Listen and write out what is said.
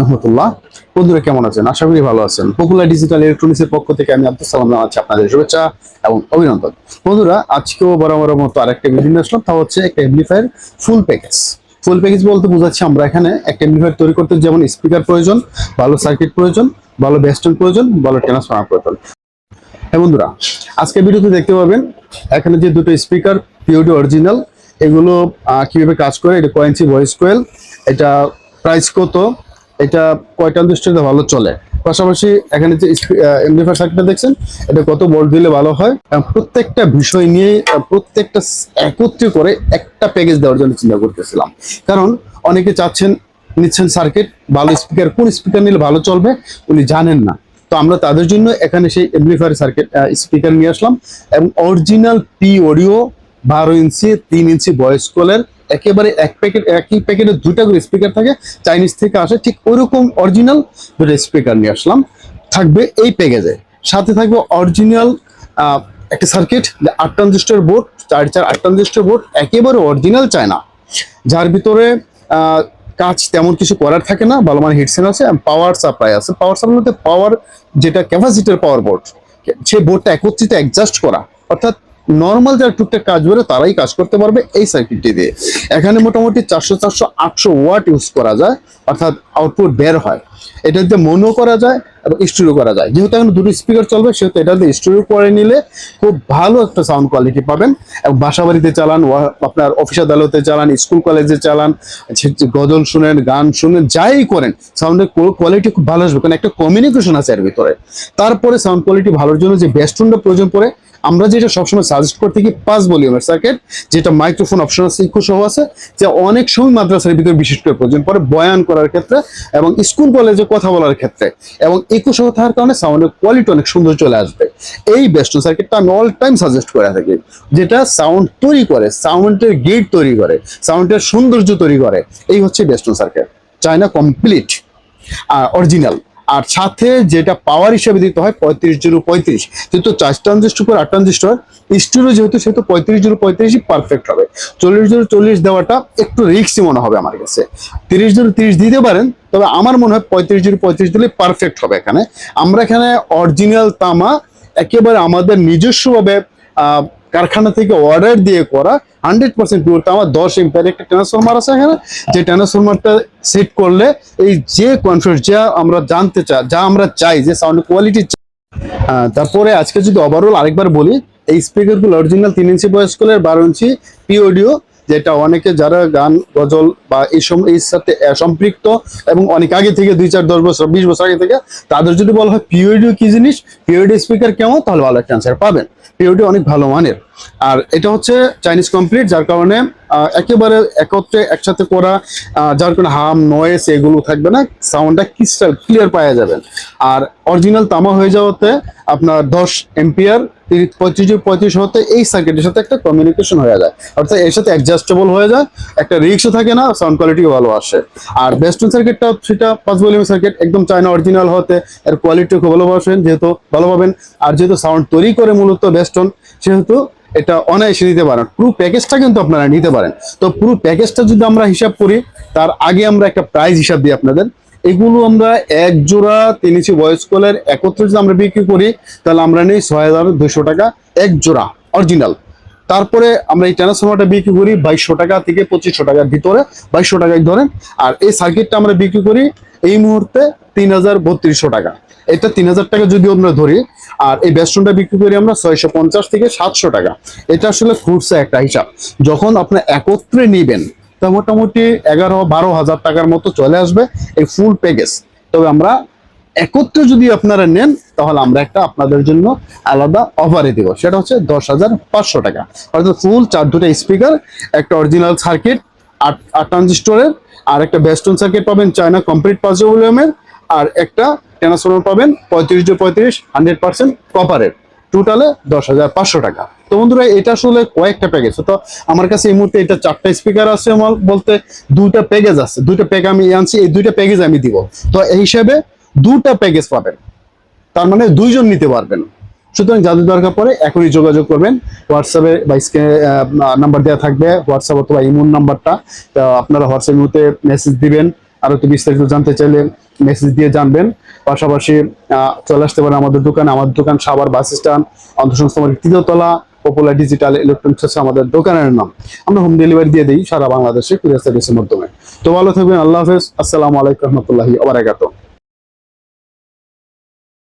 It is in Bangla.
রহমতুল্লাহ। বন্ধুরা কেমন আছেন? আশা করি ভালো আছেন। পপুলার ডিজিটাল ইলেকট্রনিক্স এর পক্ষ থেকে আমি আব্দুল সালাম জানাচ্ছি আপনাদের শুভেচ্ছা এবং অভিনন্দন। বন্ধুরা, আজকেও বরাবর মতো আরেকটা বিভিন্ন আসলাম। তা হচ্ছে একটা amplifier full package full package বলতে বোঝাচ্ছি আমরা এখানে একটা এমপ্লিফায়ার তৈরি করতে যেমন স্পিকার প্রয়োজন, ভালো সার্কিট প্রয়োজন, ভালো বেস্টন প্রয়োজন, ভালো ট্রান্সফর্মার প্রয়োজন। হ্যাঁ বন্ধুরা আজকে ভিডিওতে দেখতে পাবেন, এখানে যে দুটো স্পিকার পিওডি অরিজিনাল এগুলো কীভাবে কাজ করে, এটা কয়েন্সি ভয়েস কোয়েল এটা প্রাইস কত এটা কয়টা দৃষ্টিতে ভালো চলে? পাশাপাশি এখানে যে এমডিফার সার্কিটটা দেখছেন, এটা কত ভোল্ট দিলে ভালো হয়? প্রত্যেকটা বিষয় নিয়ে প্রত্যেকটা স- একত্রে করে একটা প্যাকেজ দেওয়ার জন্য চিন্তা করতেছিলাম। কারণ অনেকে চাচ্ছেন, নিচ্ছেন সার্কিট ভালো স্পিকার কোন স্পিকার নিলে ভালো চলবে, উনি জানেন না। তো আমরা তাদের জন্য এখানে সেই এমপ্লিফায়ার সার্কিট স্পিকার নিয়ে আসলাম এবং অরিজিনাল পি অডিও বারো ইঞ্চি, তিন ইঞ্চি ভয়েস কলের একেবারে এক প্যাকেট একই প্যাকেটে দুটা করে স্পিকার থাকে চাইনিজ থেকে আসে, ঠিক ওইরকম অরিজিনাল দুটো স্পিকার নিয়ে আসলাম। থাকবে এই প্যাকেজে সাথে থাকবে অরিজিনাল একটা সার্কিট আট ট্রানজিস্টার বোর্ড চার চার আট ট্রানজিস্টার বোর্ড একেবারে অরিজিনাল চায়না যার ভিতরে কাজ তেমন কিছু করার থাকে না ভালো মানে হিটসেন আছে পাওয়ার সাপ্লাই আছে। পাওয়ার সাপ্লাই পাওয়ার যেটা ক্যাপাসিটির পাওয়ার বোর্ড সেই বোর্ডটা একত্রিত অ্যাডজাস্ট করা। অর্থাৎ নর্মাল যারা টুকটাক কাজ করে তারাই কাজ করতে পারবে এই সার্কিটটি দিয়ে। এখানে মোটামুটি চারশো চারশো আটশো ওয়াট ইউজ করা যায়, অর্থাৎ আউটপুট বের হয়। এটা দিয়ে মনও করা যায় এবং স্টুডিও করা যায়। যেহেতু এখন দুটো স্পিকার চলবে, সেহেতু এটা দিয়ে স্টুডিও করে নিলে খুব ভালো একটা সাউন্ড কোয়ালিটি পাবেন। এবং বাসা বাড়িতে চালান আপনার অফিস আদালতে চালান স্কুল কলেজে চালান গজল শুনেন, গান শুনেন, যাই করেন সাউন্ডের কোয়ালিটি খুব ভালো আসবে। কারণ একটা কমিউনিকেশন আছে এর ভিতরে। তারপরে সাউন্ড কোয়ালিটি ভালোর জন্য যে বেস্টনটা প্রয়োজন পড়ে, আমরা যেটা সবসময় সাজেস্ট করতে থাকি পাঁচ ভলিউমের সার্কিট যেটা মাইক্রোফোন অপশন আছে ইকো সহ আছে, যে অনেক সময় মাদ্রাসার ভিতরে বিশেষ করে প্রয়োজন পড়ে বয়ান করার ক্ষেত্রে এবং স্কুল কলেজে কথা বলার ক্ষেত্রে। এবং সহ থাকার কারণে সাউন্ডের কোয়ালিটি অনেক সুন্দর চলে আসবে। এই বেস্টন সার্কিটটা আমি অল টাইম সাজেস্ট করে থাকি, যেটা সাউন্ড তৈরি করে সাউন্ডের গেট তৈরি করে সাউন্ডের সৌন্দর্য তৈরি করে। এই হচ্ছে bass tone circuit China complete original আর সাথে যেটা পাওয়ার হিসাবে দিতে হয় পঁয়ত্রিশ জিরো পঁয়ত্রিশ। যেহেতু চার ট্রানজিস্টর পর আট ট্রানজিস্টর স্টুডিও যেহেতু, সেহেতু পঁয়ত্রিশ জিরো পঁয়ত্রিশই পারফেক্ট হবে। চল্লিশ জিরো চল্লিশ দেওয়াটা একটু রিক্সি মনে হবে আমার কাছে। তিরিশ জিরো তিরিশ দিতে পারেন, তবে আমার মনে হয় পঁয়ত্রিশ জিরো পঁয়ত্রিশ দিলে পারফেক্ট হবে এখানে। আমরা এখানে অরিজিনাল তামা একেবারে আমাদের নিজস্বভাবে কারখানা থেকে অর্ডার দিয়ে করা হান্ড্রেড পার্সেন্ট পিওর তো আমার দশ এম্পায়ার একটা ট্রান্সফরমার আছে এখানে। যে ট্রান্সফরমারটা সেট করলে এই যে কনফিডেন্স যা আমরা জানতে চাই যা আমরা চাই, যে সাউন্ড কোয়ালিটি তারপরে আজকে যদি ওভারঅল আরেকবার বলি, এই স্পিকারগুলো অরিজিনাল তিন ইঞ্চি বয়স্কলের বারো ইঞ্চি পিওডিও যেটা অনেকে যারা গান, গজল বা এই এই সাথে সম্পৃক্ত এবং অনেক আগে থেকে, দুই চার, দশ বছর, বিশ বছর আগে থেকে, তাদের যদি বলা হয় পিওডিও কি জিনিস পিওডি স্পিকার কেমন, তাহলে ভালো একটা অ্যান্সার পাবেন। পিওডি অনেক ভালো মানের। আর এটা হচ্ছে চাইনিজ কমপ্লিট যার কারণে একেবারে একত্রে একসাথে করা যার কারণে হাম নয়েস এগুলো থাকবে না সাউন্ডটা ক্রিস্টাল ক্লিয়ার পাওয়া যাবেন আর অরিজিনাল তামা হয়ে যাওয়াতে আপনার দশ এম্পিয়ার পঁয়ত্রিশ পঁয়ত্রিশ হতে এই সার্কিটের সাথে একটা কমিউনিকেশন হয়ে যায়। অর্থাৎ এর সাথে অ্যাডজাস্টেবল হয়ে যায়, একটা রিক্সও থাকে না সাউন্ড কোয়ালিটি ভালো আসে। আর বেস্টন সার্কিটটা সেটা পাঁচ ভলিউম সার্কিট একদম চায়না অরিজিনাল হতে, এর কোয়ালিটি খুব ভালো পাবেন, যেহেতু ভালো পাবেন। আর যেহেতু সাউন্ড তৈরি করে মূলত বেস্টন সেহেতু এটা অনায়াসে নিতে পারেন। পুরো প্যাকেজটা কিন্তু আপনারা নিতে পারেন। তো পুরো প্যাকেজটা যদি আমরা হিসাব করি, তার আগে আমরা একটা প্রাইস হিসাব দিই আপনাদের। এগুলো আমরা এক জোড়া তিন ইঞ্চি ভয়েস কলের একত্রে যদি আমরা বিক্রি করি, তাহলে আমরা নিই ছয় হাজার দুইশো টাকা এক জোড়া অরিজিনাল তারপরে আমরা এই ট্রান্সফর্মারটা বিক্রি করি বাইশশো টাকা থেকে পঁচিশশো টাকার ভিতরে, বাইশশো টাকায় ধরেন। আর এই সার্কিটটা আমরা বিক্রি করি এই মুহূর্তে তিন হাজার বত্রিশশো টাকা। এটা তিন হাজার টাকা যদি আমরা ধরি, আর এই বেস্টনটা বিক্রি করি আমরা ছয়শো পঞ্চাশ থেকে সাতশো টাকা। এটা আসলে খুরসা একটা হিসাব। যখন আপনি একত্রে নিবেন তা মোটামুটি এগারো, বারো হাজার টাকার মতো চলে আসবে। এই ফুল প্যাকেজ তবে আমরা একত্রে যদি আপনারা নেন, তাহলে আমরা একটা আপনাদের জন্য আলাদা অফারে দিব। সেটা হচ্ছে দশ হাজার পাঁচশো টাকা। অর্থাৎ ফুল চার দুটা স্পিকার একটা অরিজিনাল সার্কিট আট আট ট্রানজিস্টরের আর একটা বেস্টন সার্কিট পাবেন চায়না কমপ্লিট পাঁচ আর একটা ট্রান্সফর্মার পাবেন, পঁয়ত্রিশ পঁয়ত্রিশ হান্ড্রেড পার্সেন্ট কপারের টোটালে দশ হাজার পাঁচশো টাকা। তো বন্ধুরা, এটা আসলে কয়েকটা প্যাকেজ তো আমার কাছে এই মুহূর্তে এটা চারটা স্পিকার আছে আমার বলতে, দুইটা প্যাকেজ আছে। দুইটা প্যাক আমি আনছি, এই দুইটা প্যাকেজ আমি দিব। তো এই হিসাবে দুটা প্যাকেজ পাবেন। তার মানে দুইজন নিতে পারবেন। সুতরাং যাদের দরকার পড়ে এখনই যোগাযোগ করবেন। হোয়াটসঅ্যাপে বা স্ক্রিনে নাম্বার দেওয়া থাকবে। হোয়াটসঅ্যাপ অথবা ইমোন নাম্বারটা আপনারা হোয়াটসঅ্যাপ মধ্যে মেসেজ দিবেন। আরও একটু বিস্তারিত জানতে চাইলে মেসেজ দিয়ে জানবেন। পাশাপাশি চলে আসতে পারেন আমাদের দোকানে। আমাদের দোকান সাবার বাস স্ট্যান্ড অন্তঃসংস্থা তৃতীয় তলা পপুলার ডিজিটাল ইলেকট্রনিক্স হচ্ছে আমাদের দোকানের নাম। আমরা হোম ডেলিভারি দিয়ে দিই সারা বাংলাদেশে কুরিয়ার সার্ভিসের মাধ্যমে। তো ভালো থাকবেন, আল্লাহ হাফেজ। আসসালামু আলাইকুম রহমতুল্লাহি ওবারাকাতুহ